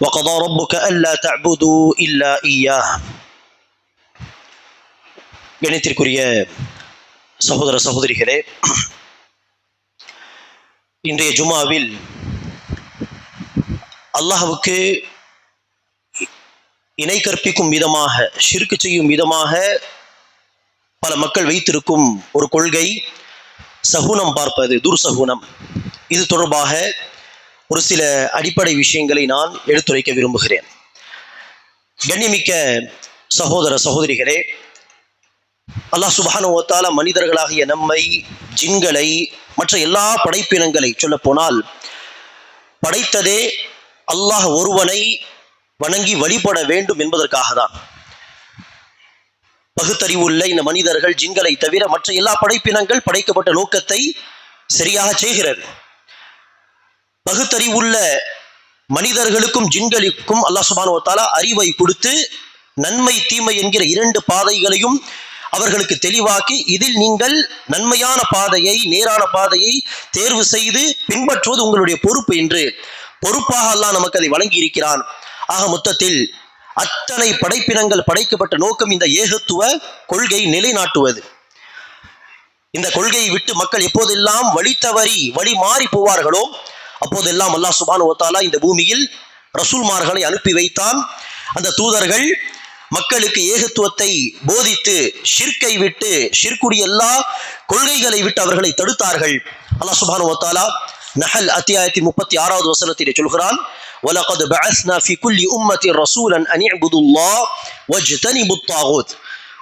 وقضى ربك ألا تعبدوا إلا إياه கணித்திற்குரிய சகோதர சகோதரிகளே இன்றைய ஜுமாவில் அல்லாஹ்வுக்கு இணை கற்பிக்கும் விதமாக ஷிர்கு செய்யும் விதமாக பல மக்கள் வைத்திருக்கும் ஒரு கொள்கை சகுனம் பார்ப்பது துர்சகுனம் இது தொடர்பாக ஒரு சில அடிப்படை விஷயங்களை நான் எடுத்துரைக்க விரும்புகிறேன். கண்ணிமிக்க சகோதர சகோதரிகளே அல்லாஹ் சுபானுவத்தால மனிதர்களாகிய நம்மை ஜின்களை மற்ற எல்லா படைப்பினங்களை சொல்லப்போனால் படைத்ததே அல்லாஹ் ஒருவனை வணங்கி வழிபட வேண்டும் என்பதற்காக தான் பகுத்தறிவுள்ள இந்த மனிதர்கள் ஜின்களை தவிர மற்ற எல்லா படைப்பினங்கள் படைக்கப்பட்ட நோக்கத்தை சரியாக செய்கிறது. பகுத்தறிவுள்ள மனிதர்களுக்கும் ஜின்களுக்கும் அல்லாஹ் சுபானுவத்தாலா அறிவை கொடுத்து நன்மை தீமை என்கிற இரண்டு பாதைகளையும் அவர்களுக்கு தெளிவாக்கி இதில் நீங்கள் நன்மையான பாதையை நேரான பாதையை தேர்வு செய்து பின்பற்றுவது உங்களுடைய பொறுப்பு என்று பொறுப்பாக அல்லாஹ் நமக்கு அதை வழங்கி இருக்கிறான் ஆக மொத்தத்தில் அத்தனை படைப்பினங்கள் படைக்கப்பட்ட நோக்கம் இந்த ஏகத்துவ கொள்கை நிலைநாட்டுவது. இந்த கொள்கையை விட்டு மக்கள் எப்போதெல்லாம் வழி தவறி வழி மாறி போவார்களோ அப்போதெல்லாம் அல்லாஹ் சுபானு ஒத்தாலா இந்த பூமியில் ரசூல்மார்களை அனுப்பி வைத்தான் அந்த தூதர்கள் மக்களுக்கு ஏகத்துவத்தை போதித்து ஷிர்கை விட்டு ஷிர்குடைய எல்லா கொள்கைகளை விட்டு அவர்களை தடுத்தார்கள் அல்லாஹ் சுபானு ஒத்தாலா நஹல் அத்தியாயத்தின் முப்பத்தி ஆறாவது வசனத்திலே சொல்கிறான் وَلَقَدْ بَعَثْنَا فِي كُلِّ أُمَّةٍ رَسُولًا أَنِ اعْبُدُوا اللَّهَ وَاجْتَنِبُوا الطَّاغُوتَ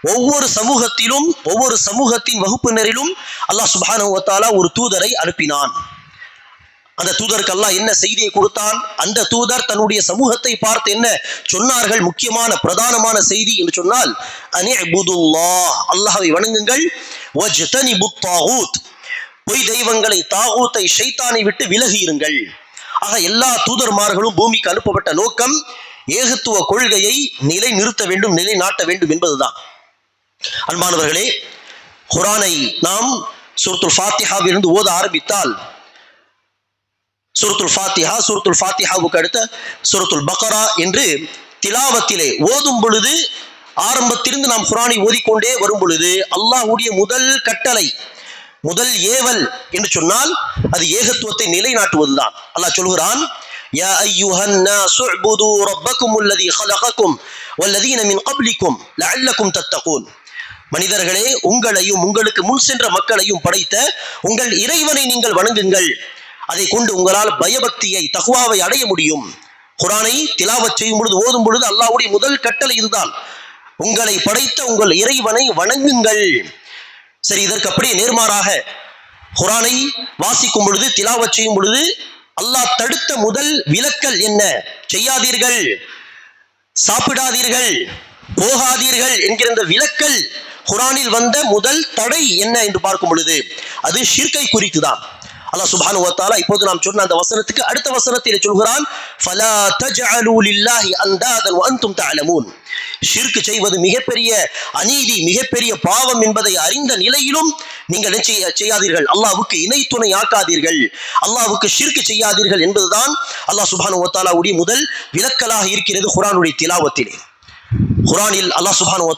ஒவ்வொரு சமூகத்திலும் ஒவ்வொரு சமூகத்தின் வகுப்பினரிலும் அல்லாஹ் சுப்ஹானஹு வ தஆலா ஒரு தூதரை அனுப்பினான் அந்த தூதருக்கு அல்லாஹ் என்ன செய்தியை கொடுத்தான்? அந்த தூதர் தன்னுடைய சமூகத்தை பார்த்து என்ன சொன்னார்கள்? முக்கியமான பிரதானமான செய்தி என்று சொன்னால் அனிஅ்புதுல்லாஹ் அல்லாஹை வணங்குங்கள். பொய் தெய்வங்களை தாகூத்தை ஷைத்தானை விட்டு விலகி இருங்கள் ஆக எல்லா தூதர்மார்களும் பூமிக்கு அனுப்பப்பட்ட நோக்கம் ஏகத்துவ கொள்கையை நிலை நிறுத்த வேண்டும் நிலை நாட்ட வேண்டும் என்பதுதான். அன்பானவர்களே குரானை நாம் சுருத்துல் ஃபாத்திஹாவிலிருந்து ஓத ஆரம்பித்தால் சூரத்துல் ஃபாத்திஹா சூரத்துல் ஃபாத்திஹாவுக்கு அடுத்த சூரத்துல் பக்கரா என்று திலாவத்திலே ஓதும் பொழுது ஆரம்பத்திலிருந்து நாம் குரானை ஓதிக்கொண்டே வரும் பொழுது அல்லாஹ்வுடைய முதல் கட்டளை முதல் ஏவல் என்று சொன்னால் அது ஏகத்துவத்தை நிலைநாட்டுவதுதான் அல்லாஹ் சொல்கிறான் يا أيها الناس اعبدوا ربكم الذي خلقكم والذين من قبلكم لعلكم تتقون மனிதர்களே உங்களையும் உங்களுக்கு முன் சென்ற மக்களையும் படைத்த உங்கள் இறைவனை நீங்கள் வணங்குங்கள் அதை கொண்டு உங்களால் பயபக்தியை தகுவாவை அடைய முடியும். குரானை திலாவச் செய்யும் பொழுது ஓதும் பொழுது அல்லாவுடைய முதல் கட்டளை இதுதான். உங்களை படைத்த உங்கள் இறைவனை வணங்குங்கள். சரி இதற்கு அப்படியே நேர்மாறாக குரானை வாசிக்கும் பொழுது திலாவச் செய்யும் பொழுது அல்லாஹ் தடுத்த முதல் விலக்கல் என்ன? செய்யாதீர்கள். சாப்பிடாதீர்கள். போகாதீர்கள் என்கிற இந்த விலக்கல் குரானில் வந்த முதல் தடை என்ன என்று பார்க்கும் பொழுது அது ஷிர்கை குறித்து தான் அல்லாஹ் சுபானு வத்தாலா இப்போது நாம் சொன்ன அந்த வசனத்துக்கு அடுத்த வசனத்தில் சொல்கிறான் ஃபலா தஜ்அலூ லில்லாஹி அந்தாதன் வ அன்தும் தஅலமூன். ஷிர்க் செய்வது மிகப்பெரிய அநீதி மிகப்பெரிய பாவம் என்பதை அறிந்த நிலையிலும் நீங்கள் என்ன செய்யாதீர்கள். அல்லாவுக்கு இணை துணை ஆக்காதீர்கள். அல்லாவுக்கு ஷிர்க் செய்யாதீர்கள் என்பதுதான் அல்லாஹ் சுபானு வ முதல் விலக்கலாக இருக்கிறது குரானுடைய திலாவத்திலே. குரானில் அல்லாஹ் சுபானு வ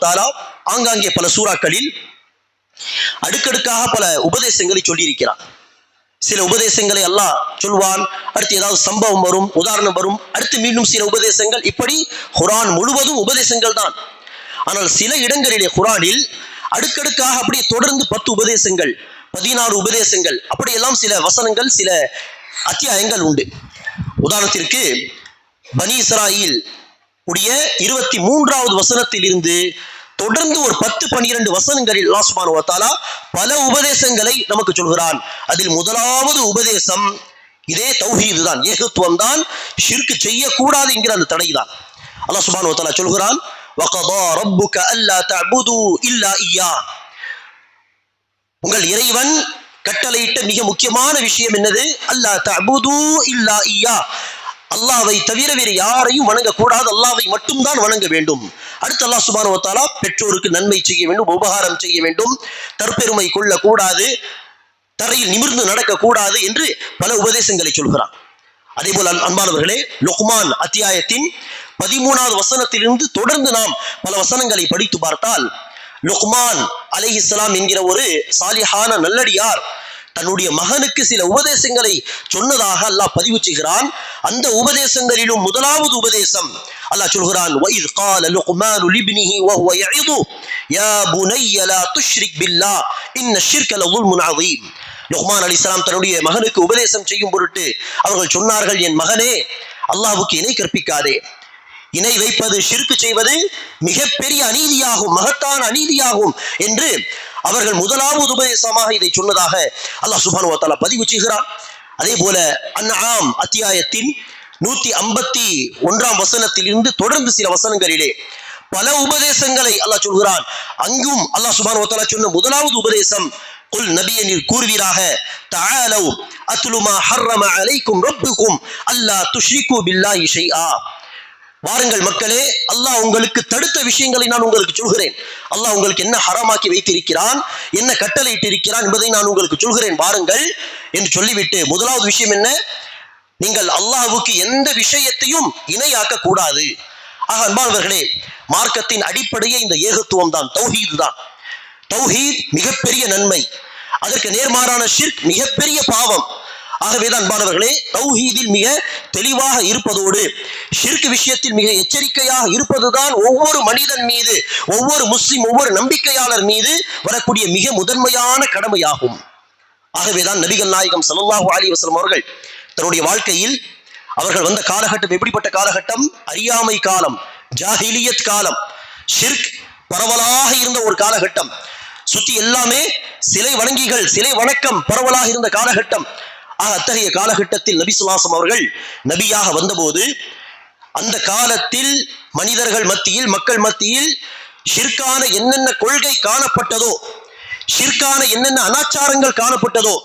ஆங்காங்கே பல சூறாக்களில் அடுக்கடுக்காக பல உபதேசங்களை சொல்லியிருக்கிறான் சில உபதேசங்களை அல்லாஹ் சொல்வான். அடுத்து ஏதாவது சம்பவம் வரும் உதாரணம் வரும். அடுத்து மீண்டும் சில உபதேசங்கள். இப்படி குரான் முழுவதும் உபதேசங்கள் தான். ஆனால் சில இடங்களிலே குரானில் அடுக்கடுக்காக அப்படியே தொடர்ந்து பத்து உபதேசங்கள் பதினாறு உபதேசங்கள் அப்படியெல்லாம் சில வசனங்கள் சில அத்தியாயங்கள் உண்டு. உதாரணத்திற்கு பனி இஸ்ராயில் உடைய இருபத்தி மூன்றாவது வசனத்தில் இருந்து தொடர்ந்து ஒரு பத்து பன்னிரண்டு வசனங்களில் அல்லாஹ் சுப்ஹானஹு பல உபதேசங்களை நமக்கு சொல்கிறான். அதில் முதலாவது உபதேசம் இதே தௌஹீது தான். ஏகத்துவம் தான். ஷிர்க் செய்யக்கூடாது என்கிற அந்த தடை தான். அல்லாஹ் சுப்ஹானஹு வ சொல்கிறான் வகதா ரப்புக அல்லா தஅபுது இல்லா இய்யா உங்கள் இறைவன் கட்டளையிட்ட மிக முக்கியமான விஷயம் என்னது? அல்லா தபுது இல்லா ஐயா அல்லாவை தவிர வேறு யாரையும் வணங்கக்கூடாது. அல்லாவை மட்டும்தான் வணங்க வேண்டும். அடுத்து அல்லாஹ் சுபானுவத்தாலா பெற்றோருக்கு நன்மை செய்ய வேண்டும் உபகாரம் செய்ய வேண்டும். தற்பெருமை கொள்ளக்கூடாது தரையில் நிமிர்ந்து நடக்கக்கூடாது என்று பல உபதேசங்களை சொல்கிறான். அதே போல அன்பானவர்களே லுக்மான் அத்தியாயத்தின் பதிமூணாவது வசனத்திலிருந்து தொடர்ந்து நாம் பல வசனங்களை படித்து பார்த்தால் லுக்மான் இஸ்லாம் என்கிற ஒரு சாலிஹான நல்லடியார் தன்னுடைய மகனுக்கு சில உபதேசங்களை சொன்னதாக அல்லாஹ் பதிவு செய்கிறான் அந்த உபதேசங்களிலும் முதலாவது உபதேசம் அல்லாஹ் சொல்கிறான் وَإِذْ قَالَ لُقْمَانُ لِابْنِهِ وَهُوَ يَعِظُهُ يَا بُنَيَّ لَا تُشْرِكْ بِاللَّهِ إِنَّ الشِّرْكَ لَظُلْمٌ عَظِيمٌ லுக்மான் அலிஸ்லாம் தன்னுடைய மகனுக்கு உபதேசம் செய்யும் பொருட்டு அவர்கள் சொன்னார்கள் என் மகனே அல்லாஹ்வுக்கு இணை கற்பிக்காதே இணை வைப்பது ஷிர்க்கு செய்வது மிகப்பெரிய அநீதியாகும் மகத்தான அநீதியாகும் என்று அவர்கள் முதலாவது உபதேசமாக இதை சொன்னதாக அல்லாஹ் சுபானுவத்தாலா பதிவு செய்கிறான். அதே போல அன்னாம் அத்தியாயத்தின் நூத்தி ஐம்பத்தி ஒன்றாம் வசனத்திலிருந்து தொடர்ந்து சில வசனங்களிலே பல உபதேசங்களை அல்லாஹ் சொல்கிறான். அங்கும் அல்லாஹ் சுபானுவத்தாலா சொன்ன முதலாவது உபதேசம் குல் நபியே நீர் கூறுவீராக தாலவ் அத்லு ஹர்ரம அலைக்கும் ரப்புக்கும் அல்லாஹ் துஷ்ரிகு பில்லாஹி ஷைஆ. வாருங்கள் மக்களே அல்லாஹ் உங்களுக்கு தடுத்த விஷயங்களை நான் உங்களுக்கு சொல்கிறேன். அல்லாஹ் உங்களுக்கு என்ன ஹராமாக்கி வைத்திருக்கிறான் என்ன கட்டளையிட்டு இருக்கிறான் என்பதை நான் உங்களுக்கு சொல்கிறேன். வாருங்கள் என்று சொல்லிவிட்டு முதலாவது விஷயம் என்ன? நீங்கள் அல்லாஹுக்கு எந்த விஷயத்தையும் இணையாக்க கூடாது ஆக அன்பானவர்களே மார்க்கத்தின் அடிப்படையே இந்த ஏகத்துவம் தான் தௌஹீது தான். தௌஹீத் மிகப்பெரிய நன்மை. அதற்கு நேர்மாறான ஷிர்க் மிகப்பெரிய பாவம். ஆகவேதான் அன்பானவர்களே தௌஹீதில் மிக தெளிவாக இருப்பதோடு ஷிர்க் விஷயத்தில் மிக எச்சரிக்கையாக இருப்பதுதான் ஒவ்வொரு மனிதன் மீது ஒவ்வொரு முஸ்லிம் ஒவ்வொரு நம்பிக்கையாளர் மீது வரக்கூடிய மிக முதன்மையான கடமையாகும். ஆகவேதான் நபிகள் நாயகம் சல்லாஹூ அலி வஸல்லம் அவர்கள் தன்னுடைய வாழ்க்கையில் அவர்கள் வந்த காலகட்டம் எப்படிப்பட்ட காலகட்டம்? அறியாமை காலம் ஜாஹிலியத் காலம். ஷிர்க் பரவலாக இருந்த ஒரு காலகட்டம். சுத்தி எல்லாமே சிலை வணங்கிகள் சிலை வணக்கம் பரவலாக இருந்த காலகட்டம். ஆக அத்தகைய காலகட்டத்தில் நபி சுல்லாசம் அவர்கள் நபியாக வந்தபோது அந்த காலத்தில் மனிதர்கள் மத்தியில் மக்கள் மத்தியில் ஷிர்கான என்னென்ன கொள்கை காணப்பட்டதோ ஷிர்கான என்னென்ன அனாச்சாரங்கள் காணப்பட்டதோ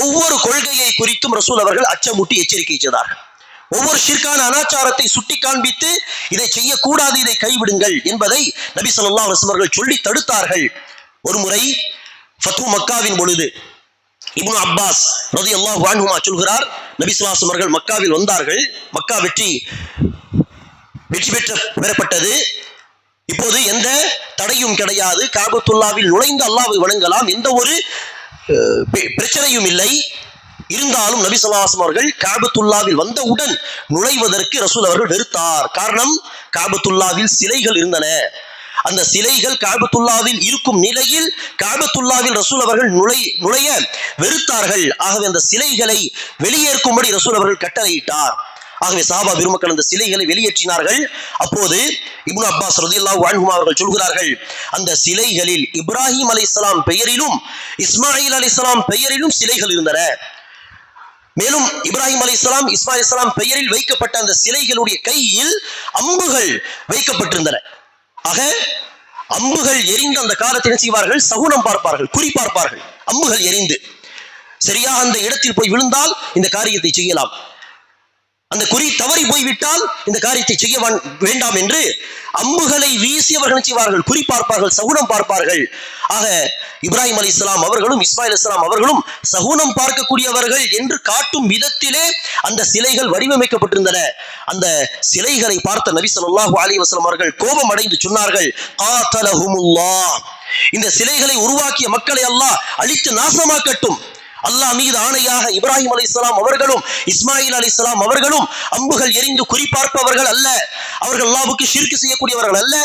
ஒவ்வொரு கொள்கையை குறித்தும் ரசூல் அவர்கள் அச்சமூட்டி எச்சரிக்கை செய்தார்கள். ஒவ்வொரு ஷிர்கான அனாச்சாரத்தை சுட்டி காண்பித்து இதை செய்யக்கூடாது இதை கைவிடுங்கள் என்பதை நபி சொல்லா அவர்கள் சொல்லி தடுத்தார்கள். ஒரு முறை ஃபத்து மக்காவின் பொழுது இப்னு அப்பாஸ் அல்லாஹ் அன்ஹுமா சொல்கிறார் நபி அவர்கள் மக்காவில் வந்தார்கள். மக்கா வெற்றி வெற்றி பெற்ற பெறப்பட்டது. இப்போது எந்த தடையும் கிடையாது. காபத்துல்லாவில் நுழைந்து அல்லாவை வணங்கலாம். எந்த ஒரு பிரச்சனையும் இல்லை. இருந்தாலும் நபி ஸல்லல்லாஹு அவர்கள் காபத்துல்லாவில் வந்தவுடன் நுழைவதற்கு ரசூல் அவர்கள் வெறுத்தார். காரணம் காபத்துல்லாவில் சிலைகள் இருந்தன. அந்த சிலைகள் காபத்துல்லாவில் இருக்கும் நிலையில் காபத்துல்லாவில் ரசூல் அவர்கள் நுழை நுழைய வெறுத்தார்கள். ஆகவே அந்த சிலைகளை வெளியேற்கும்படி ரசூல் அவர்கள் கட்டளையிட்டார். ஆகவே சாபா பெருமக்கள் அந்த சிலைகளை வெளியேற்றினார்கள். அப்போது இப்னு அப்பாஸ் ரதில்லா அன்ஹுமா அவர்கள் சொல்கிறார்கள் அந்த சிலைகளில் இப்ராஹிம் அலைஹிஸ்ஸலாம் பெயரிலும் இஸ்மாயில் அலைஹிஸ்ஸலாம் பெயரிலும் சிலைகள் இருந்தன. மேலும் இப்ராஹிம் அலைஹிஸ்ஸலாம் இஸ்மாயில் இஸ்லாம் பெயரில் வைக்கப்பட்ட அந்த சிலைகளுடைய கையில் அம்புகள் வைக்கப்பட்டிருந்தன. ஆக அம்புகள் எரிந்து அந்த காலத்தில் என்ன செய்வார்கள்? சகுனம் பார்ப்பார்கள் குறி பார்ப்பார்கள். அம்புகள் எரிந்து. சரியாக அந்த இடத்தில் போய் விழுந்தால் இந்த காரியத்தை செய்யலாம். அந்த குறி தவறி போய்விட்டால் இந்த காரியத்தை செய்ய வேண்டாம் என்று அம்புகளை வீசி அவர்கள் செய்வார்கள் குறி பார்ப்பார்கள் சகுனம் பார்ப்பார்கள். ஆக இப்ராஹிம் அலி இஸ்லாம் அவர்களும் இஸ்மாயில் இஸ்லாம் அவர்களும் சகுனம் பார்க்கக்கூடியவர்கள் என்று காட்டும் விதத்திலே அந்த சிலைகள் வடிவமைக்கப்பட்டிருந்தன. அந்த சிலைகளை பார்த்த நபி ஸல்லல்லாஹு அலைஹி அவர்கள் கோபம் அடைந்து சொன்னார்கள் இந்த சிலைகளை உருவாக்கிய மக்களை அல்லாஹ் அழித்து நாசமாக்கட்டும். அல்லாஹ் மீது ஆணையாக இப்ராஹிம் அலைஹிஸ்ஸலாம் அவர்களும் இஸ்மாயில் அலைஹிஸ்ஸலாம் அவர்களும் அம்புகள் எரிந்து குறிப்பார்ப்பவர்கள் அல்ல. அவர்கள் அல்லாவுக்கு ஷிர்க் செய்யக்கூடியவர்கள் அல்ல.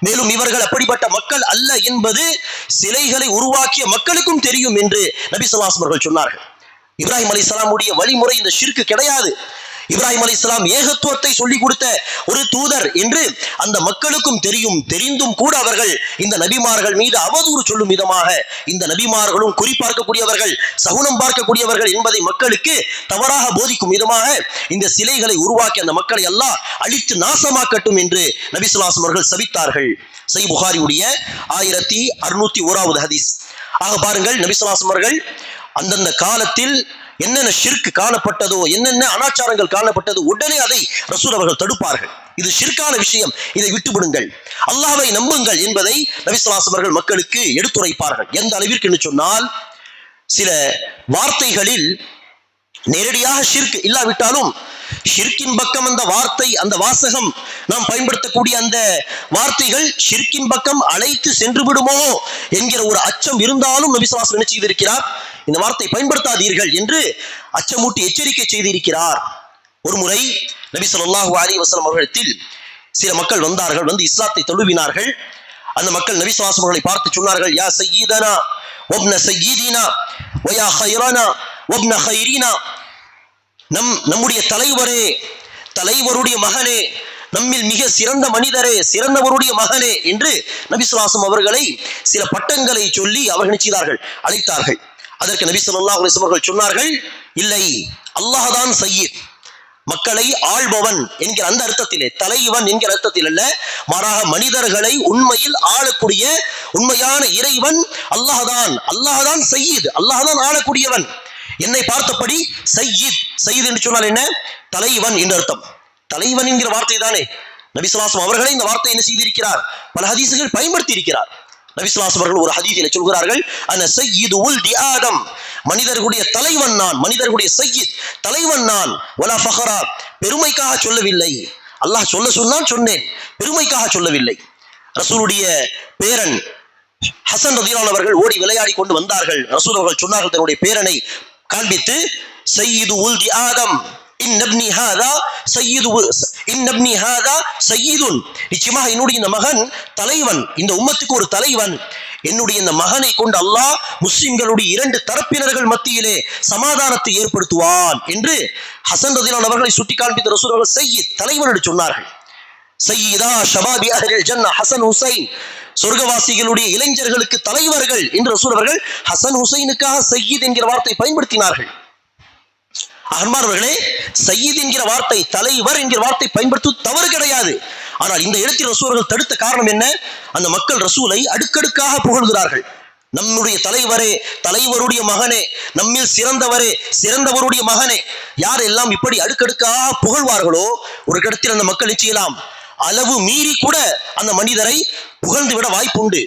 மேலும் இவர்கள் அப்படிப்பட்ட மக்கள் அல்ல என்பது சிலைகளை உருவாக்கிய மக்களுக்கும் தெரியும் என்று நபி சொல்லாஸ் அவர்கள் சொன்னார்கள். இப்ராஹிம் அலைஹிஸ்ஸலாமுடைய வழிமுறை இந்த ஷிர்க் கிடையாது. இப்ராஹிம் இஸ்லாம் ஏகத்துவத்தை சொல்லிக் கொடுத்த ஒரு தூதர் என்று அந்த மக்களுக்கும் தெரியும் தெரிந்தும் கூட அவர்கள் இந்த நபிமார்கள் மீது அவதூறு சொல்லும் விதமாக இந்த நபிமார்களும் குறிப்பார்க்கக்கூடியவர்கள் சகுனம் பார்க்கக்கூடியவர்கள் என்பதை மக்களுக்கு தவறாக போதிக்கும் விதமாக இந்த சிலைகளை உருவாக்கி அந்த மக்களை எல்லாம் அழித்து நாசமாக்கட்டும் என்று நபி அவர்கள் சபித்தார்கள். சை புகாரியுடைய ஆயிரத்தி அறுநூத்தி ஓராவது ஹதீஸ். ஆக பாருங்கள் நபி அவர்கள் அந்தந்த காலத்தில் என்னென்ன ஷிர்க் காணப்பட்டதோ என்னென்ன அனாச்சாரங்கள் காணப்பட்டதோ உடனே அதை ரசூல் அவர்கள் தடுப்பார்கள். இது ஷிர்கான விஷயம். இதை விட்டுவிடுங்கள். அல்லாவை நம்புங்கள் என்பதை நபிசுல்லாஸ் அவர்கள் மக்களுக்கு எடுத்துரைப்பார்கள். எந்த அளவிற்கு என்று சொன்னால் சில வார்த்தைகளில் நேரடியாக ஷிர்க் இல்லாவிட்டாலும் ஷிர்கின் பக்கம் அந்த வார்த்தை அந்த வாசகம் நாம் பயன்படுத்தக்கூடிய அந்த வார்த்தைகள் ஷிர்கின் பக்கம் அழைத்து சென்று விடுமோ என்கிற ஒரு அச்சம் இருந்தாலும் நபிசுவாசம் என்ன செய்திருக்கிறார்? இந்த வார்த்தை பயன்படுத்தாதீர்கள் என்று அச்சமூட்டி எச்சரிக்கை செய்திருக்கிறார். ஒரு முறை நபி ஸல்லல்லாஹு அலைஹி அவர்களிடத்தில் சில மக்கள் வந்தார்கள் வந்து இஸ்லாத்தை தழுவினார்கள். அந்த மக்கள் நபி அவர்களை பார்த்து சொன்னார்கள் யா சையீதனா ஒப்ன சய்யிதினா வயா ஹைரானா ஒப்ன ஹைரீனா நம் நம்முடைய தலைவரே தலைவருடைய மகனே நம்மில் மிக சிறந்த மனிதரே சிறந்தவருடைய மகனே என்று நபிசுவாசம் அவர்களை சில பட்டங்களை சொல்லி அவர்கள் நினைச்சார்கள் அழைத்தார்கள். அதற்கு நபி சொல்லா அவர்கள் சொன்னார்கள் இல்லை அல்லாஹ் தான் சையீத். மக்களை ஆள்பவன் என்கிற அந்த அர்த்தத்திலே தலைவன் என்கிற அர்த்தத்தில் அல்ல மாறாக மனிதர்களை உண்மையில் ஆளக்கூடிய உண்மையான இறைவன் அல்லாஹ்தான். அல்லாஹான் சையீத் அல்லாஹான் ஆளக்கூடியவன். என்னை பார்த்தபடி சையீத் சையீத் என்று சொன்னால் என்ன? தலைவன் என்று அர்த்தம். தலைவன் என்கிற வார்த்தை தானே நபிசுலாசம் அவர்களே இந்த வார்த்தை என்ன செய்திருக்கிறார்? பல ஹதீசுகள் பயன்படுத்தி இருக்கிறார். நபிசுலாசம் அவர்கள் ஒரு ஹதீஸில் சொல்கிறார்கள் அந்த சையீது உல் தி ஆதம். மனிதர்களுடைய தலைவன் நான் மனிதர்களுடைய சையீத் தலைவன் நான் வலா ஃபஹரா. பெருமைக்காக சொல்லவில்லை. அல்லாஹ் சொல்ல சொன்னான் சொன்னேன். பெருமைக்காக சொல்லவில்லை. ரசூலுடைய பேரன் ஹசன் ரதியான் அவர்கள் ஓடி விளையாடி கொண்டு வந்தார்கள். ரசூல் அவர்கள் சொன்னார்கள் தன்னுடைய பேரனை காண்பித்து சையீது உல் தி ஆதம். இன்னப்னி ஹாதா சையீது இன்னப்னி ஹாதா சையீதுன். நிச்சயமாக என்னுடைய இந்த மகன் தலைவன் இந்த உம்மத்துக்கு ஒரு தலைவன். என்னுடைய இந்த மகனை கொண்டு அல்லாஹ் முஸ்லிம்களுடைய இரண்டு தரப்பினர்கள் மத்தியிலே சமாதானத்தை ஏற்படுத்துவான் என்று ஹசன் ரதிலான் அவர்களை சுட்டி காண்பித்த ரசூல் அவர்கள் சையீத் தலைவன் என்று சொன்னார்கள். சையீதா ஷபாபி அஹ்லில் ஜன்னா ஹசன் ஹுசைன் சொர்க்கவாசிகளுடைய இளைஞர்களுக்கு தலைவர்கள் என்று ரசூல் அவர்கள் ஹசன் ஹுசைனுக்காக சையீத் என்கிற வார்த்தை பயன்படுத்தினார்கள். அன்பானவர்களே சையீத் என்கிற வார்த்தை தலைவர் என்கிற வார்த்தை பயன்படுத்துவது தவறு கிடையாது. ஆனால் இந்த இடத்தில் ரசூல்கள் தடுத்த காரணம் என்ன? அந்த மக்கள் ரசூலை அடுக்கடுக்காக புகழ்கிறார்கள். நம்முடைய தலைவரே தலைவருடைய மகனே நம்மில் சிறந்தவரே சிறந்தவருடைய மகனே யார் எல்லாம் இப்படி அடுக்கடுக்காக புகழ்வார்களோ ஒரு இடத்தில் அந்த மக்கள் நிச்சயலாம் அளவு மீறி கூட அந்த மனிதரை புகழ்ந்து விட வாய்ப்புண்டு.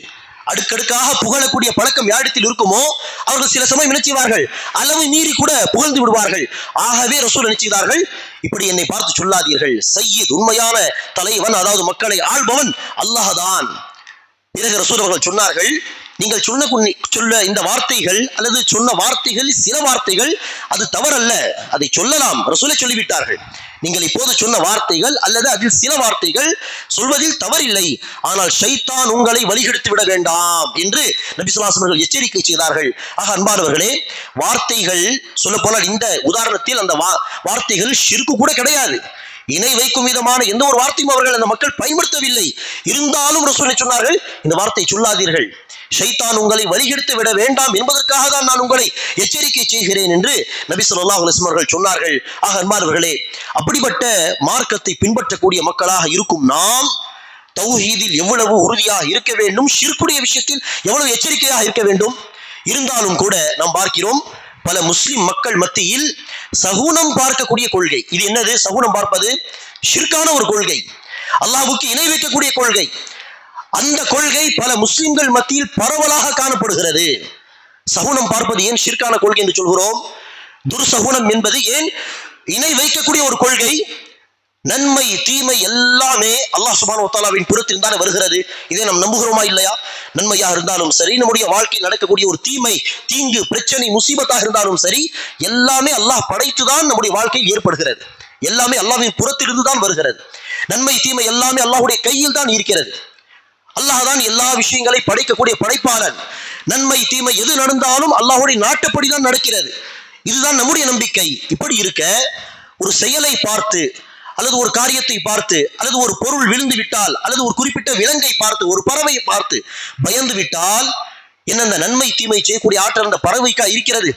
அடுக்கடுக்காக புகழக்கூடிய பழக்கம் யாரிடத்தில் இருக்குமோ அவர்கள் சில சமயம் நினைச்சுவார்கள். அளவு மீறி கூட புகழ்ந்து விடுவார்கள். ஆகவே ரசூல் நினைச்சுகிறார்கள் இப்படி என்னை பார்த்து சொல்லாதீர்கள். சையீத் உண்மையான தலைவன் அதாவது மக்களை ஆள்பவன் அல்லாஹான் பிறகு ரசூல் அவர்கள் சொன்னார்கள் நீங்கள் சொன்ன குன்னி- சொல்ல இந்த வார்த்தைகள் அல்லது சொன்ன வார்த்தைகள் சில வார்த்தைகள் அது தவறல்ல. அதை சொல்லலாம். ரசூலை சொல்லிவிட்டார்கள். நீங்கள் இப்போது சொன்ன வார்த்தைகள் அல்லது அதில் சில வார்த்தைகள் சொல்வதில் தவறில்லை. ஆனால் ஷைத்தான் உங்களை வழிகெடுத்து விட வேண்டாம் என்று நபிசுல்லாஸ் எச்சரிக்கை செய்தார்கள். ஆக அன்பானவர்களே வார்த்தைகள் சொல்ல போனால் இந்த உதாரணத்தில் அந்த வா- வார்த்தைகள் ஷிருக்கு கூட கிடையாது. இணை வைக்கும் விதமான எந்த ஒரு வார்த்தையும் அவர்கள் அந்த மக்கள் பயன்படுத்தவில்லை. இருந்தாலும் சொன்னார்கள் இந்த வார்த்தையை சொல்லாதீர்கள். ஷைத்தான் உங்களை வழிகெடுத்து விட வேண்டாம் என்பதற்காக தான் நான் உங்களை எச்சரிக்கை செய்கிறேன் என்று நபி ஸல்லல்லாஹு அலைஹி அவர்கள் சொன்னார்கள். ஆக அன்பானவர்களே அப்படிப்பட்ட மார்க்கத்தை பின்பற்றக்கூடிய மக்களாக இருக்கும் நாம் தௌஹீதில் எவ்வளவு உறுதியாக இருக்க வேண்டும் ஷிர்குடைய விஷயத்தில் எவ்வளவு எச்சரிக்கையாக இருக்க வேண்டும்? இருந்தாலும் கூட நாம் பார்க்கிறோம் பல முஸ்லிம் மக்கள் மத்தியில் சகுனம் பார்க்கக்கூடிய கொள்கை. இது என்னது? சகுனம் பார்ப்பது ஷிர்கான ஒரு கொள்கை. அல்லாவுக்கு இணை வைக்கக்கூடிய கொள்கை. அந்த கொள்கை பல முஸ்லிம்கள் மத்தியில் பரவலாக காணப்படுகிறது. சகுனம் பார்ப்பது ஏன் ஷிர்கான கொள்கை என்று சொல்கிறோம்? துர்சகுனம் என்பது ஏன்? இணை வைக்கக்கூடிய ஒரு கொள்கை. நன்மை தீமை எல்லாமே அல்லாஹ் சுபான் ஒத்தாலாவின் புறத்தில் தானே வருகிறது. இதை நாம் நம்புகிறோமா இல்லையா? நன்மையா இருந்தாலும் சரி நம்முடைய வாழ்க்கையில் நடக்கக்கூடிய ஒரு தீமை தீங்கு பிரச்சனை முசீபத்தாக இருந்தாலும் சரி எல்லாமே அல்லாஹ் படைத்துதான் நம்முடைய வாழ்க்கையில் ஏற்படுகிறது. எல்லாமே அல்லாவின் புறத்திலிருந்து தான் வருகிறது. நன்மை தீமை எல்லாமே அல்லாஹுடைய கையில் தான் இருக்கிறது. அல்லாஹ் தான் எல்லா விஷயங்களை படைக்கக்கூடிய படைப்பாளன். நன்மை தீமை எது நடந்தாலும் அல்லாஹுடைய நாட்டுப்படி தான் நடக்கிறது. இதுதான் நம்முடைய நம்பிக்கை. இப்படி இருக்க ஒரு செயலை பார்த்து அல்லது ஒரு காரியத்தை பார்த்து அல்லது ஒரு பொருள் விழுந்து விட்டால் அல்லது ஒரு குறிப்பிட்ட விலங்கை பார்த்து ஒரு பறவையை பார்த்து பயந்து விட்டால் என்ன அந்த நன்மை தீமை செய்யக்கூடிய ஆற்றல் அந்த பறவைக்கா இருக்கிறது?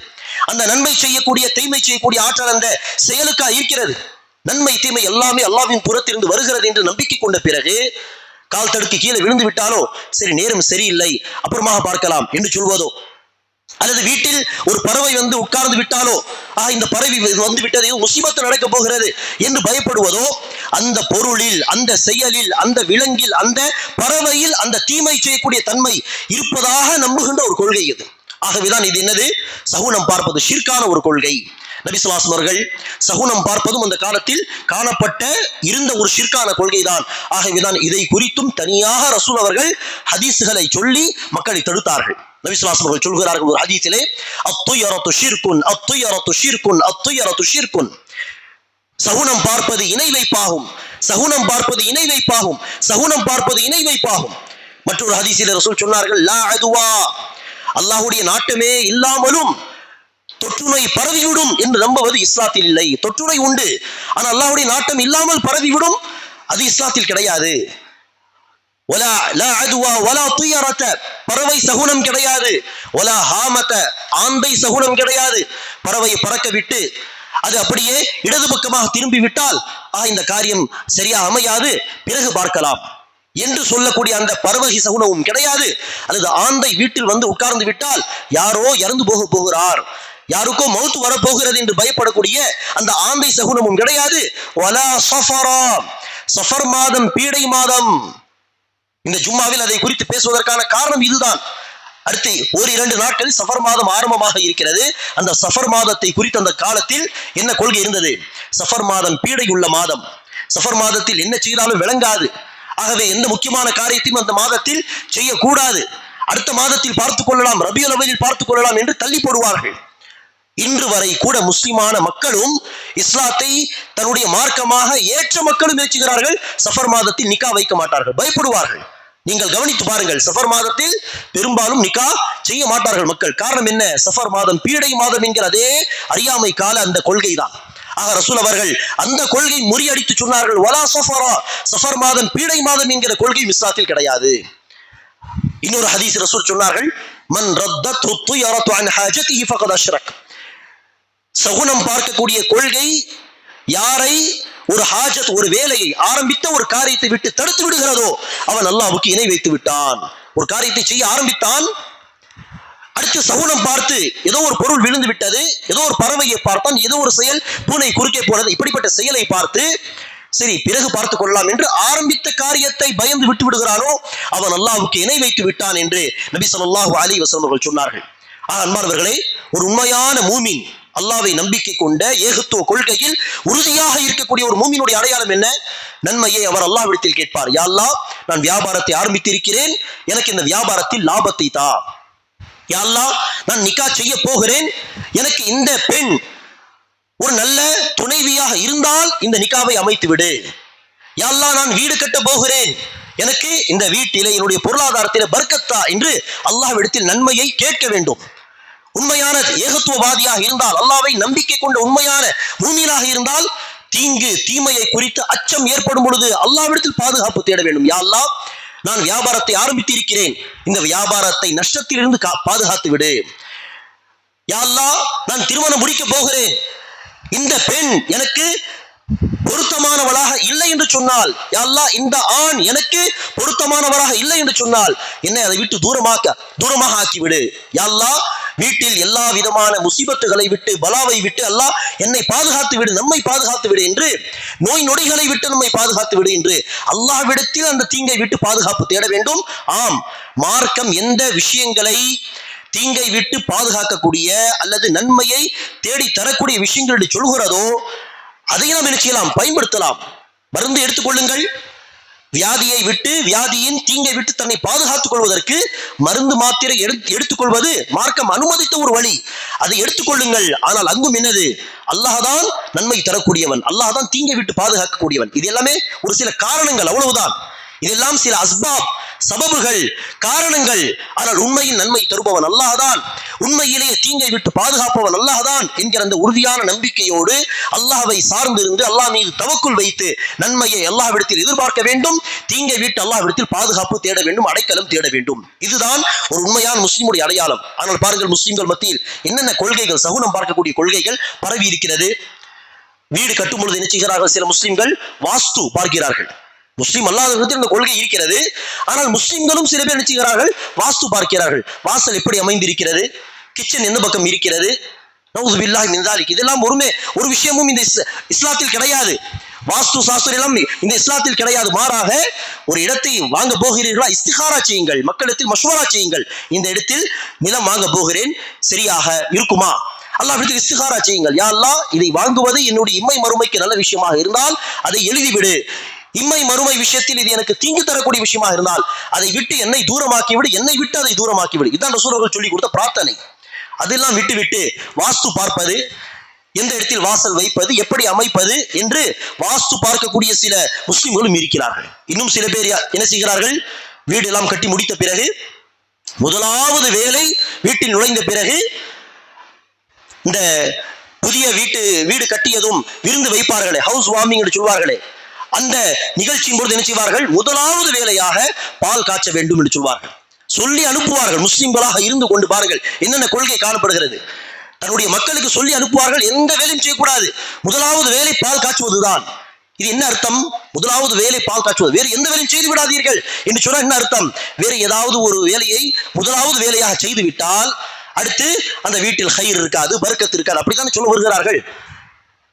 அந்த நன்மை செய்யக்கூடிய தீமை செய்யக்கூடிய ஆற்றல் அந்த செயலுக்கா இருக்கிறது? நன்மை தீமை எல்லாமே அல்லாவின் புறத்திலிருந்து வருகிறது என்று நம்பிக்கை கொண்ட பிறகு கால் தடுக்கி கீழே விழுந்து விட்டாலோ? சரி நேரம் சரியில்லை. அப்புறமாக பார்க்கலாம் என்று சொல்வதோ? அல்லது வீட்டில் ஒரு பறவை வந்து உட்கார்ந்து விட்டாலோ? ஆ இந்த பறவை வந்து விட்டது முசிபத்து நடக்கப் நடக்க போகிறது என்று பயப்படுவதோ? அந்த பொருளில் அந்த செயலில் அந்த விலங்கில் அந்த பறவையில் அந்த தீமை செய்யக்கூடிய தன்மை இருப்பதாக நம்புகின்ற ஒரு கொள்கை இது. ஆகவேதான் இது என்னது? சகுனம் பார்ப்பது ஷிர்கான ஒரு கொள்கை. நபிசுலாசம் அவர்கள் சகுனம் பார்ப்பதும் அந்த காலத்தில் காணப்பட்ட இருந்த ஒரு ஷிர்கான கொள்கைதான். ஆகவேதான் இதை குறித்தும் தனியாக ரசூல் அவர்கள் ஹதீஸுகளை சொல்லி மக்களை தடுத்தார்கள். நபிசுலாசம் அவர்கள் சொல்கிறார்கள் ஒரு ஹதீஸிலே அத்துயரத்து ஷிர்குன் அத்துயரத்து ஷிர்குன் அத்துயரத்து ஷிர்குன். சகுனம் பார்ப்பது இணை வைப்பாகும். சகுனம் பார்ப்பது இணை வைப்பாகும். சகுனம் பார்ப்பது இணை வைப்பாகும். மற்றொரு ஹதீசில ரசூல் சொன்னார்கள் லா அதுவா. அல்லாஹ்வுடைய நாட்டமே இல்லாமலும் தொற்றுநோய் பரவிவிடும் என்று நம்புவது இஸ்லாத்தில் இல்லை. தொற்றுநோய் உண்டு. ஆனால் அல்லாவுடைய நாட்டம் இல்லாமல் பரவிவிடும். அது இஸ்லாத்தில் கிடையாது. ஒலா லா அதுவா ஒலா துயரத்த. பறவை சகுனம் கிடையாது. ஒலா ஹாமத்த. ஆந்தை சகுனம் கிடையாது. பறவையை பறக்க விட்டு அது அப்படியே இடது பக்கமாக திரும்பி விட்டால் ஆ இந்த காரியம் சரியா அமையாது. பிறகு பார்க்கலாம். என்று சொல்லக்கூடிய அந்த பறவகை சகுனமும் கிடையாது. அல்லது ஆந்தை வீட்டில் வந்து உட்கார்ந்து விட்டால் யாரோ இறந்து போக போகிறார். யாருக்கோ மௌத்து வரப்போகிறது என்று பயப்படக்கூடிய அந்த ஆந்தை சகுனமும் கிடையாது. வலா சஃபரா. சஃபர் மாதம் பீடை மாதம். இந்த ஜும்மாவில் அதை குறித்து பேசுவதற்கான காரணம் இதுதான். அடுத்து ஒரு இரண்டு நாட்கள் சஃபர் மாதம் ஆரம்பமாக இருக்கிறது. அந்த சஃபர் மாதத்தை குறித்த அந்த காலத்தில் என்ன கொள்கை இருந்தது? சஃபர் மாதம் பீடையுள்ள மாதம். சஃபர் மாதத்தில் என்ன செய்தாலும் விளங்காது. ஆகவே எந்த முக்கியமான காரியத்தையும் அந்த மாதத்தில் செய்யக்கூடாது. அடுத்த மாதத்தில் பார்த்துக் கொள்ளலாம். ரபியல் அவலில் பார்த்துக் கொள்ளலாம் என்று தள்ளி போடுவார்கள். இன்று வரை கூட முஸ்லிமான மக்களும் இஸ்லாத்தை தன்னுடைய மார்க்கமாக ஏற்ற மக்களும் ஏற்றுகிறார்கள். சஃபர் மாதத்தில் நிக்கா வைக்க மாட்டார்கள். பயப்படுவார்கள். நீங்கள் கவனித்து பாருங்கள் சஃபர் மாதத்தில் பெரும்பாலும் நிக்கா செய்ய மாட்டார்கள் மக்கள். காரணம் என்ன? சஃபர் மாதம் பீடை மாதம் என்கிற அதே அறியாமை கால அந்த கொள்கை தான் ஆக ரசூல் அவர்கள் அந்த கொள்கை முறியடித்து சொன்னார்கள். வலா சஃபரா. சஃபர் மாதம் பீடை மாதம் என்கிற கொள்கை இஸ்லாத்தில் கிடையாது. இன்னொரு ஹதீஸ் ரசூல் சொன்னார்கள் மன் ரத்தத் துயரத்து அன் ஹாஜத்திஹி ஃபகத் அஷ்ரக். சகுனம் பார்க்கக்கூடிய கொள்கை யாரை ஒரு ஹாஜத் ஒரு வேலையை ஆரம்பித்த ஒரு காரியத்தை விட்டு தடுத்து விடுகிறதோ அவன் அல்லாவுக்கு இணை வைத்து விட்டான். ஒரு காரியத்தை செய்ய ஆரம்பித்தான். அடுத்து சகுனம் பார்த்து ஏதோ ஒரு பொருள் விழுந்து விட்டது ஏதோ ஒரு பறவையை பார்த்தான் ஏதோ ஒரு செயல் பூனை குறுக்கே போனது இப்படிப்பட்ட செயலை பார்த்து சரி பிறகு பார்த்துக் கொள்ளலாம் என்று ஆரம்பித்த காரியத்தை பயந்து விட்டு விடுகிறானோ அவன் அல்லாவுக்கு இணை வைத்து விட்டான் என்று நபி சொல்லாஹு அலி வஸல்லம் அவர்கள் சொன்னார்கள். ஆக அன்பார்வர்களே ஒரு உண்மையான மூமின் அல்லாவை நம்பிக்கை கொண்ட ஏகத்துவ கொள்கையில் உறுதியாக இருக்கக்கூடிய ஒரு மூமியினுடைய அடையாளம் என்ன? நன்மையை அவர் அல்லாஹ்விடத்தில் கேட்பார். யா நான் வியாபாரத்தை ஆரம்பித்திருக்கிறேன். எனக்கு இந்த வியாபாரத்தில் லாபத்தை தா. யா நான் நிக்கா செய்ய போகிறேன். எனக்கு இந்த பெண் ஒரு நல்ல துணைவியாக இருந்தால் இந்த நிக்காவை அமைத்து விடு யா நான் வீடு கட்ட போகிறேன். எனக்கு இந்த வீட்டிலே என்னுடைய பொருளாதாரத்திலே பர்க்கத்தா என்று அல்லாஹ்விடத்தில் நன்மையை கேட்க வேண்டும். உண்மையான ஏகத்துவவாதியாக இருந்தால் அல்லாவை நம்பிக்கை கொண்ட உண்மையான மூமியனாக இருந்தால் தீங்கு தீமையை குறித்து அச்சம் ஏற்படும் பொழுது அல்லாவிடத்தில் பாதுகாப்பு தேட வேண்டும். யா அல்லா நான் வியாபாரத்தை ஆரம்பித்து இருக்கிறேன் இந்த வியாபாரத்தை நஷ்டத்திலிருந்து கா- பாதுகாத்து விடு. யா அல்லா நான் திருமணம் முடிக்க போகிறேன். இந்த பெண் எனக்கு பொருத்தமானவளாக இல்லை என்று சொன்னால் யா அல்லாஹ் இந்த ஆண் எனக்கு பொருத்தமானவராக இல்லை என்று சொன்னால் என்னை அதை விட்டு தூரமாக்க தூரமாக ஆக்கிவிடு. யல்லா அல்லாஹ் வீட்டில் எல்லா விதமான முசீபத்துகளை விட்டு பலாவை விட்டு அல்லாஹ் என்னை பாதுகாத்து விடு நம்மை பாதுகாத்து விடு என்று நோய் நொடிகளை விட்டு நம்மை பாதுகாத்து விடு என்று அல்லாஹ்விடத்தில் அந்த தீங்கை விட்டு பாதுகாப்பு தேட வேண்டும். ஆம் மார்க்கம் எந்த விஷயங்களை தீங்கை விட்டு பாதுகாக்கக்கூடிய அல்லது நன்மையை தேடி தரக்கூடிய விஷயங்கள் சொல்கிறதோ அதையும் நாம் என்ன செய்யலாம்? பயன்படுத்தலாம். மருந்து எடுத்துக்கொள்ளுங்கள் வியாதியை விட்டு வியாதியின் தீங்கை விட்டு தன்னை பாதுகாத்துக் கொள்வதற்கு மருந்து மாத்திரை எடுத்து எடுத்துக்கொள்வது மார்க்கம் அனுமதித்த ஒரு வழி. அதை எடுத்துக்கொள்ளுங்கள் ஆனால் அங்கும் என்னது? அல்லாஹான் நன்மை தரக்கூடியவன். அல்லாஹான் தீங்கை விட்டு பாதுகாக்கக்கூடியவன். இது எல்லாமே ஒரு சில காரணங்கள். அவ்வளவுதான். இதெல்லாம் சில அஸ்பாப் சபபுகள் காரணங்கள். ஆனால் உண்மையில் நன்மை தருபவன் அல்லாஹான் உண்மையிலேயே தீங்கை விட்டு பாதுகாப்பவன் அல்லாஹான் என்கிற அந்த உறுதியான நம்பிக்கையோடு அல்லாஹ்வை சார்ந்திருந்து அல்லாஹ் மீது தவக்குள் வைத்து நன்மையை அல்லாஹ்விடத்தில் எதிர்பார்க்க வேண்டும். தீங்கை விட்டு அல்லாஹ்விடத்தில் பாதுகாப்பு தேட வேண்டும் அடைக்கலம் தேட வேண்டும். இதுதான் ஒரு உண்மையான முஸ்லிமுடைய அடையாளம். ஆனால் பாருங்கள் முஸ்லிம்கள் மத்தியில் என்னென்ன கொள்கைகள் சகுனம் பார்க்கக்கூடிய கொள்கைகள் பரவி இருக்கிறது வீடு கட்டும் பொழுது என்ன செய்கிறார்கள் சில முஸ்லிம்கள்? வாஸ்து பார்க்கிறார்கள். முஸ்லீம் அல்லாதவர்களுக்கு இந்த கொள்கை இருக்கிறது. ஆனால் முஸ்லீம்களும் சில பேர் நினைச்சுகிறார்கள் வாஸ்து பார்க்கிறார்கள். வாசல் எப்படி அமைந்திருக்கிறது? கிச்சன் எந்த பக்கம் இருக்கிறது? நவுது பில்லாஹி மின்தாலிக் இதெல்லாம் ஒருமே ஒரு விஷயமும் இந்த இஸ்லாத்தில் கிடையாது. வாஸ்து சாஸ்திரம் எல்லாம் இந்த இஸ்லாத்தில் கிடையாது. மாறாக ஒரு இடத்தை வாங்க போகிறீர்களா? இஸ்திகாரா செய்யுங்கள். மக்களிடத்தில் மஷ்வரா செய்யுங்கள். இந்த இடத்தில் நிலம் வாங்க போகிறேன். சரியாக இருக்குமா? அல்லாஹ் இடத்தில் இஸ்திகாரா செய்யுங்கள். யா இதை வாங்குவது என்னுடைய இம்மை மறுமைக்கு நல்ல விஷயமாக இருந்தால் அதை எழுதிவிடு. இம்மை மறுமை விஷயத்தில் இது எனக்கு தீங்கு தரக்கூடிய விஷயமா இருந்தால் அதை விட்டு என்னை தூரமாக்கி விடு என்னை விட்டு அதை தூரமாக்கி விடு இதான் ரசூலர்கள் சொல்லி கொடுத்த பிரார்த்தனை. அதெல்லாம் விட்டு விட்டு வாஸ்து பார்ப்பது எந்த இடத்தில் வாசல் வைப்பது எப்படி அமைப்பது என்று வாஸ்து பார்க்கக்கூடிய சில முஸ்லிம்களும் இருக்கிறார்கள். இன்னும் சில பேர் யா- என்ன செய்கிறார்கள்? வீடு எல்லாம் கட்டி முடித்த பிறகு முதலாவது வேலை வீட்டில் நுழைந்த பிறகு இந்த புதிய வீட்டு வீடு கட்டியதும் விருந்து வைப்பார்களே ஹவுஸ் வார்மிங் சொல்வார்களே அந்த நிகழ்ச்சியின் பொழுது என்ன செய்வார்கள்? முதலாவது வேலையாக பால் காய்ச்ச வேண்டும் என்று சொல்வார்கள். சொல்லி அனுப்புவார்கள். முஸ்லிம்களாக இருந்து கொண்டு பாருங்கள். என்னென்ன கொள்கை காணப்படுகிறது? தன்னுடைய மக்களுக்கு சொல்லி அனுப்புவார்கள். எந்த வேலையும் செய்யக்கூடாது. முதலாவது வேலை பால் காய்ச்சுவதுதான். இது என்ன அர்த்தம்? முதலாவது வேலை பால் காய்ச்சுவது. வேறு எந்த வேலையும் செய்து விடாதீர்கள் என்று சொன்னால் என்ன அர்த்தம்? வேறு ஏதாவது ஒரு வேலையை முதலாவது வேலையாக செய்து விட்டால் அடுத்து அந்த வீட்டில் கயிறு இருக்காது பருக்கத்து இருக்காது. அப்படித்தான் சொல்ல வருகிறார்கள்?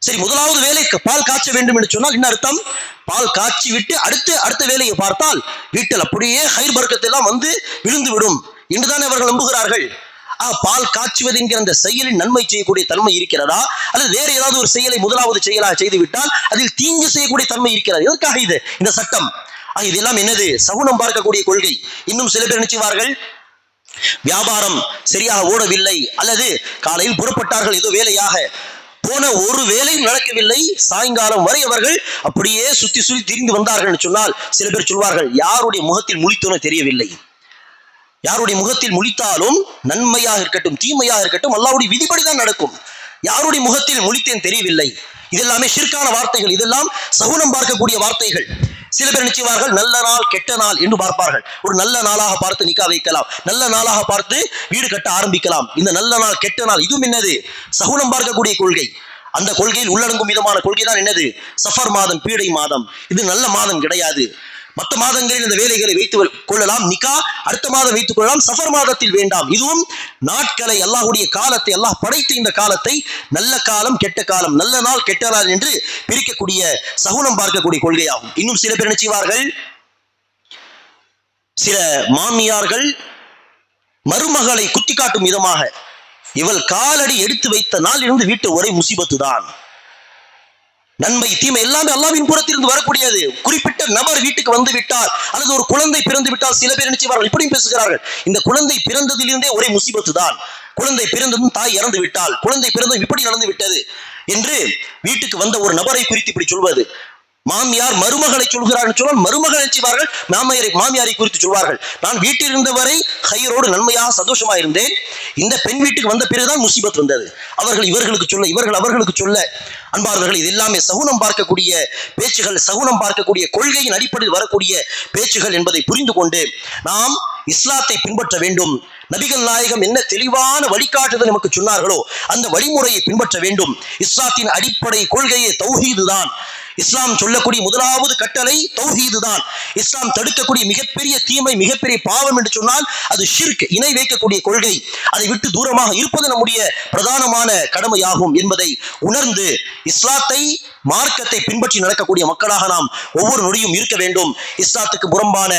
சரி முதலாவது வேலை பால் காய்ச்ச வேண்டும் என்று சொன்னால் என்ன அர்த்தம்? பால் காய்ச்சி விட்டு அடுத்து அடுத்த வேலையை பார்த்தால் வீட்டில் அப்படியே ஹைர் பர்க்கத்தை வந்து விழுந்து விடும் என்றுதான் அவர்கள் நம்புகிறார்கள்? ஆ, பால் காய்ச்சுவது என்கிற அந்த செயலின் நன்மை செய்யக்கூடிய தன்மை இருக்கிறதா? அல்லது வேற ஏதாவது ஒரு செயலை முதலாவது செயலாக செய்து விட்டால் அதில் தீங்கு செய்யக்கூடிய தன்மை இருக்கிறது? எதற்காக இது? இந்த சட்டம். இதெல்லாம் என்னது? சகுனம் பார்க்கக்கூடிய கொள்கை. இன்னும் சில பேர் நினைச்சுவார்கள் வியாபாரம் சரியாக ஓடவில்லை. அல்லது காலையில் புறப்பட்டார்கள் ஏதோ வேலையாக. போன ஒரு வேலையும் நடக்கவில்லை. சாயங்காலம் வரை அவர்கள் அப்படியே சுத்தி சுத்தி திரிந்து வந்தார்கள் சொன்னால் சில பேர் சொல்வார்கள் யாருடைய முகத்தில் முழித்தோனோ தெரியவில்லை. யாருடைய முகத்தில் முழித்தாலும் நன்மையாக இருக்கட்டும் தீமையாக இருக்கட்டும் அல்லாவுடைய விதிப்படி தான் நடக்கும். யாருடைய முகத்தில் முழித்தேன் தெரியவில்லை. இதெல்லாமே ஷிர்கான வார்த்தைகள் இதெல்லாம் சகுனம் பார்க்கக்கூடிய வார்த்தைகள். சில பேர் நிச்சயவார்கள் நல்ல நாள் கெட்ட நாள் என்று பார்ப்பார்கள். ஒரு நல்ல நாளாக பார்த்து நிக்கா வைக்கலாம். நல்ல நாளாக பார்த்து வீடு கட்ட ஆரம்பிக்கலாம். இந்த நல்ல நாள் கெட்ட நாள் இதுவும் என்னது? சகுனம் பார்க்கக்கூடிய கொள்கை. அந்த கொள்கையில் உள்ளடங்கும் விதமான கொள்கை தான் என்னது? சஃபர் மாதம் பீடை மாதம். இது நல்ல மாதம் கிடையாது. மற்ற மாதங்களில் இந்த வேலைகளை வைத்து கொள்ளலாம். நிக்கா அடுத்த மாதம் வைத்துக் கொள்ளலாம். சஃபர் மாதத்தில் வேண்டாம். இதுவும் நாட்களை அல்லாஹுடைய காலத்தை அல்லாஹ் படைத்த இந்த காலத்தை நல்ல காலம் கெட்ட காலம் நல்ல நாள் கெட்ட நாள் என்று பிரிக்கக்கூடிய சகுனம் பார்க்கக்கூடிய கொள்கையாகும். இன்னும் சில பேர் நினைச்சுவார்கள் சில மாமியார்கள் மருமகளை குத்தி காட்டும் விதமாக இவள் காலடி எடுத்து வைத்த நாளிலிருந்து வீட்டு ஒரே முசிபத்து தான் நன்மை தீமை எல்லாமே அல்லாவின் புறத்திலிருந்து வரக்கூடியது. குறிப்பிட்ட நபர் வீட்டுக்கு வந்து விட்டால் அல்லது ஒரு குழந்தை பிறந்து விட்டால் சில பேர் நினைச்சுவார்கள் இப்படியும் பேசுகிறார்கள். இந்த குழந்தை பிறந்ததிலிருந்தே ஒரே முசிபத்து தான். குழந்தை பிறந்ததும் தாய் இறந்து விட்டால் குழந்தை பிறந்ததும் இப்படி நடந்து விட்டது என்று வீட்டுக்கு வந்த ஒரு நபரை குறித்து இப்படி சொல்வது. மாமியார் மருமகளை சொல்கிறார்கள் சொன்னால் மருமகள் நினைச்சுவார்கள் மாமியாரை மாமியாரை குறித்து சொல்வார்கள். நான் வீட்டில் இருந்தவரை ஹையரோடு நன்மையாக சந்தோஷமா இருந்தேன். இந்த பெண் வீட்டுக்கு வந்த பிறகுதான் முசீபத் வந்தது. அவர்கள் இவர்களுக்கு சொல்ல இவர்கள் அவர்களுக்கு சொல்ல அன்பார்வர்கள் இது எல்லாமே சகுனம் பார்க்கக்கூடிய பேச்சுகள் சகுனம் பார்க்கக்கூடிய கொள்கையின் அடிப்படையில் வரக்கூடிய பேச்சுகள் என்பதை புரிந்து கொண்டு நாம் இஸ்லாத்தை பின்பற்ற வேண்டும். நபிகள் நாயகம் என்ன தெளிவான வழிகாட்டுதல் நமக்கு சொன்னார்களோ அந்த வழிமுறையை பின்பற்ற வேண்டும். இஸ்லாத்தின் அடிப்படை கொள்கையே தௌஹீது தான் இஸ்லாம் சொல்லக்கூடிய முதலாவது கட்டளை தௌஹீது தான் இஸ்லாம் தடுக்கக்கூடிய மிகப்பெரிய தீமை மிகப்பெரிய பாவம் என்று சொன்னால் அது ஷிர்க் இணை வைக்கக்கூடிய கொள்கை. அதை விட்டு தூரமாக இருப்பது நம்முடைய பிரதானமான கடமையாகும் என்பதை உணர்ந்து இஸ்லாத்தை மார்க்கத்தை பின்பற்றி நடக்கக்கூடிய மக்களாக நாம் ஒவ்வொரு நொடியும் இருக்க வேண்டும். இஸ்லாத்துக்கு புறம்பான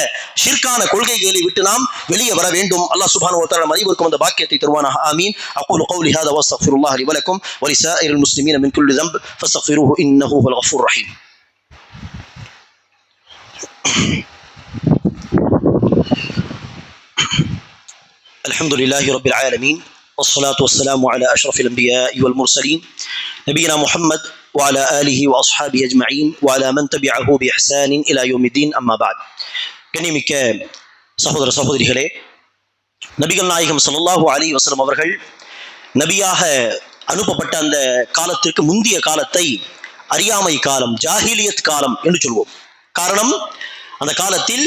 ஷிர்கான கொள்கைகளை விட்டு நாம் வெளியே வர வேண்டும் அல்லாஹ் சுப்ஹானஹு வ தஆலா நம் அனைவருக்கும் அந்த பாக்கியத்தை தருவானாக ஆமீன் அகூலு கௌலி ஹாதா வஸ்தக்ஃபிருல்லாஹ் லி வலக்கும் ولسائر المسلمين من كل ذنب فاستغفروه انه هو الغفور الرحيم الحمد لله رب العالمين والصلاة والسلام على أشرف الأنبياء والمرسلين نبينا محمد وعلى آله وأصحابه أجمعين وعلى من تبعه بإحسان إلى يوم الدين أما بعد கண்ணிமிக்க சகோதர சகோதரிகளே நபிகள் நாயகம் ஸல்லல்லாஹு அலி வசலம் அவர்கள் நபியாக அனுப்பப்பட்ட அந்த காலத்திற்கு முந்திய காலத்தை அறியாமை காலம் ஜாகிலியத் காலம் என்று சொல்வோம். காரணம் அந்த காலத்தில்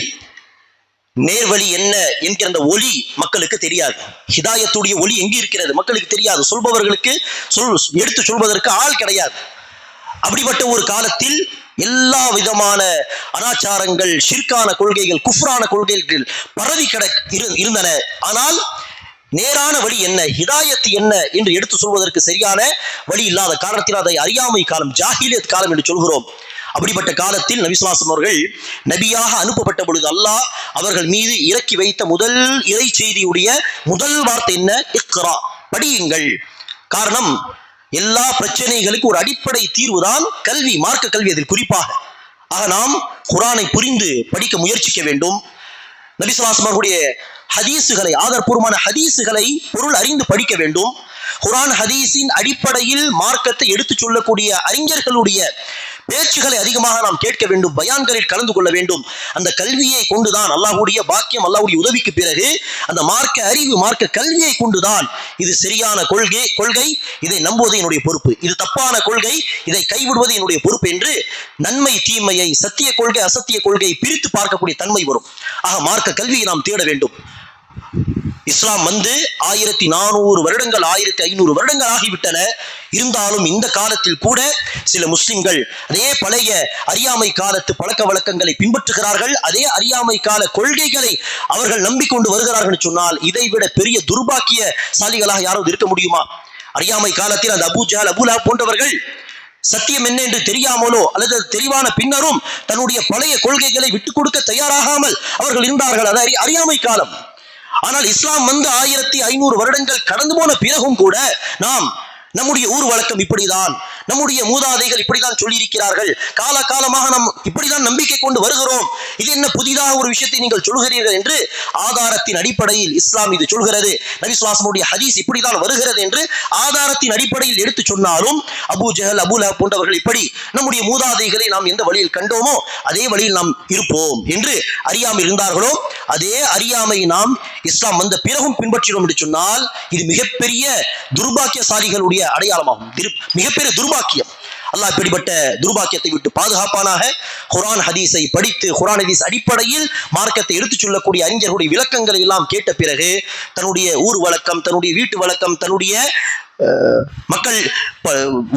நேர்வழி என்ன என்கிற அந்த ஒளி மக்களுக்கு தெரியாது. ஹிதாயத்துடைய ஒளி எங்கே இருக்கிறது மக்களுக்கு தெரியாது. சொல்பவர்களுக்கு சொல் எடுத்து சொல்வதற்கு ஆள் கிடையாது. அப்படிப்பட்ட ஒரு காலத்தில் எல்லா விதமான அனாச்சாரங்கள் ஷிர்கான கொள்கைகள் குஃப்ரான கொள்கைகள் பரவி கிட இரு- இருந்தன. ஆனால் நேரான வழி என்ன? ஹிதாயத்து என்ன என்று எடுத்து சொல்வதற்கு சரியான வழி இல்லாத காரணத்தில் அதை அறியாமை காலம் ஜாஹிலியத் காலம் என்று சொல்கிறோம். அப்படிப்பட்ட காலத்தில் நபிசுவாசம் அவர்கள் நபியாக அனுப்பப்பட்ட பொழுது அல்லாஹ் அவர்கள் மீது இறக்கி வைத்த முதல் இறை செய்தியுடைய முதல் வார்த்தை என்ன? இக்ரா. படியுங்கள். காரணம் எல்லா பிரச்சனைகளுக்கும் ஒரு அடிப்படை தீர்வுதான் கல்வி மார்க்க கல்வி அதில் குறிப்பாக. ஆக நாம் குரானை புரிந்து படிக்க முயற்சிக்க வேண்டும். நபிசுவாசம் ஹதீஸுகளை ஆதாரபூர்வமான ஹதீஸுகளை பொருள் அறிந்து படிக்க வேண்டும். குரான் ஹதீஸின் அடிப்படையில் மார்க்கத்தை எடுத்துச் சொல்லக்கூடிய அறிஞர்களுடைய பேச்சுகளை அதிகமாக நாம் கேட்க வேண்டும் பயான்களில் கலந்து கொள்ள வேண்டும். அந்த கல்வியை கொண்டுதான் அல்லாஹுடைய பாக்கியம் அல்லாஹுடைய உதவிக்கு பிறகு அந்த மார்க்க அறிவு மார்க்க கல்வியை கொண்டுதான் இது சரியான கொள்கை கொள்கை இதை நம்புவது என்னுடைய பொறுப்பு. இது தப்பான கொள்கை இதை கைவிடுவது என்னுடைய பொறுப்பு என்று நன்மை தீமையை சத்திய கொள்கை அசத்திய கொள்கையை பிரித்து பார்க்கக்கூடிய தன்மை வரும். ஆக மார்க்க கல்வியை நாம் தேட வேண்டும். இஸ்லாம் வந்து ஆயிரத்தி நானூறு வருடங்கள் ஆயிரத்தி ஐநூறு வருடங்கள் ஆகிவிட்டன. இருந்தாலும் இந்த காலத்தில் கூட சில முஸ்லிம்கள் அதே பழைய அறியாமை காலத்து பழக்க வழக்கங்களை பின்பற்றுகிறார்கள். அதே அறியாமை கால கொள்கைகளை அவர்கள் நம்பிக்கொண்டு வருகிறார்கள் சொன்னால் இதைவிட பெரிய துர்பாக்கிய சாலிகளாக யாரும் இருக்க முடியுமா? அறியாமை காலத்தில் அந்த அபூ ஜஹல் அபூலா போன்றவர்கள் சத்தியம் என்ன என்று தெரியாமலோ அல்லது தெளிவான பின்னரும் தன்னுடைய பழைய கொள்கைகளை விட்டுக் கொடுக்க தயாராகாமல் அவர்கள் இருந்தார்கள். அது அறியாமை காலம். ஆனால் இஸ்லாம் வந்து ஆயிரத்தி ஐநூறு வருடங்கள் கடந்து போன பிறகும் கூட நாம் நம்முடைய ஊர் வழக்கம் இப்படிதான். நம்முடைய மூதாதைகள் இப்படிதான் சொல்லியிருக்கிறார்கள். கால காலமாக நாம் இப்படிதான் நம்பிக்கை கொண்டு வருகிறோம். இது என்ன புதிதாக ஒரு விஷயத்தை நீங்கள் சொல்கிறீர்கள் என்று ஆதாரத்தின் அடிப்படையில் இஸ்லாம் இது சொல்கிறது. நபிசுவாசமுடைய ஹதீஸ் இப்படிதான் வருகிறது என்று ஆதாரத்தின் அடிப்படையில் எடுத்து சொன்னாலும் அபூ ஜஹல் அபுல போன்றவர்கள் இப்படி நம்முடைய மூதாதைகளை நாம் எந்த வழியில் கண்டோமோ அதே வழியில் நாம் இருப்போம் என்று அறியாமல் இருந்தார்களோ அதே அறியாமை நாம் இஸ்லாம் வந்த பிறகும் பின்பற்றினோம் என்று சொன்னால் இது மிகப்பெரிய துர்பாக்கியசாலிகளுடைய அடையாளமாகும். மிகப்பெரிய மிகப்பெரிய துர்பாக்கியம். அல்லாஹ் இப்படிப்பட்ட துர்பாக்கியத்தை விட்டு பாதுகாப்பானாக குரான் ஹதீஸை படித்து குரான் ஹதீஸ் அடிப்படையில் மார்க்கத்தை எடுத்துச் சொல்லக்கூடிய அறிஞர்களுடைய விளக்கங்களை எல்லாம் கேட்ட பிறகு தன்னுடைய ஊர் வழக்கம் தன்னுடைய வீட்டு வழக்கம் தன்னுடைய மக்கள்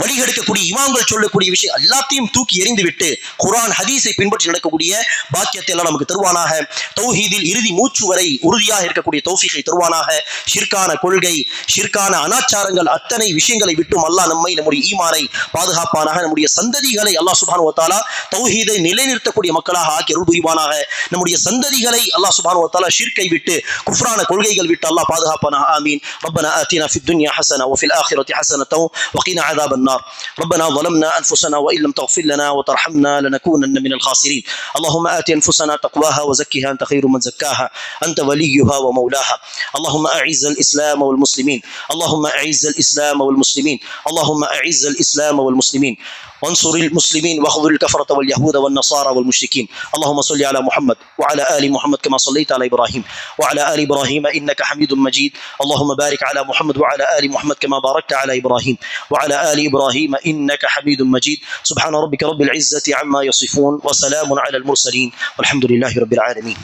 வழிகெடுக்கக்கூடிய இமாம்கள் சொல்லக்கூடிய விஷயம் எல்லாத்தையும் தூக்கி எறிந்து விட்டு குரான் ஹதீஸை பின்பற்றி நடக்கக்கூடிய பாக்கியத்தை எல்லாம் நமக்கு தருவானாக. தௌஹீதில் இறுதி மூச்சு வரை உறுதியாக இருக்கக்கூடிய தௌஃபிகை தருவானாக. ஷிற்கான கொள்கை ஷிற்கான அனாச்சாரங்கள் அத்தனை விஷயங்களை விட்டும் அல்லாஹ் நம்மை நம்முடைய ஈமானை பாதுகாப்பானாக நம்முடைய சந்ததிகளை அல்லாஹ் சுபான் ஓத்தாலா தௌஹீதை நிலைநிறுத்தக்கூடிய மக்களாக ஆக்கி அருள் புரிவானாக. நம்முடைய சந்ததிகளை அல்லாஹ் சுபான் ஓத்தாலா ஷிற்கை விட்டு குஃப்ரான கொள்கைகள் விட்டு அல்லாஹ் பாதுகாப்பானாக. ஆமீன். ரப்பன ஆத்தினா ஃபித் துன்யா ஹசனா وفي الآخرة حسنة وقنا عذاب النار. ربنا ظلمنا أنفسنا وإن لم تغفر لنا وترحمنا لنكونن من الخاسرين. اللهم آت أنفسنا تقواها وزكها أنت خير من زكاها. أنت وليها ومولاها. اللهم أعز الإسلام والمسلمين. اللهم أعز الإسلام والمسلمين. اللهم أعز الإسلام والمسلمين. وانصر المسلمين واخذل الكفرة واليهود والنصارى والمشركين. اللهم صل على محمد وعلى آل محمد كما صليت على إبراهيم. وعلى آل إبراهيم إنك حميد مجيد. اللهم بارك على محمد وعلى آل محمد كما باركت على إبراهيم وعلى آل إبراهيم إنك حميد مجيد. سبحان ربك رب العزة عما يصفون وسلام على المرسلين والحمد لله رب العالمين.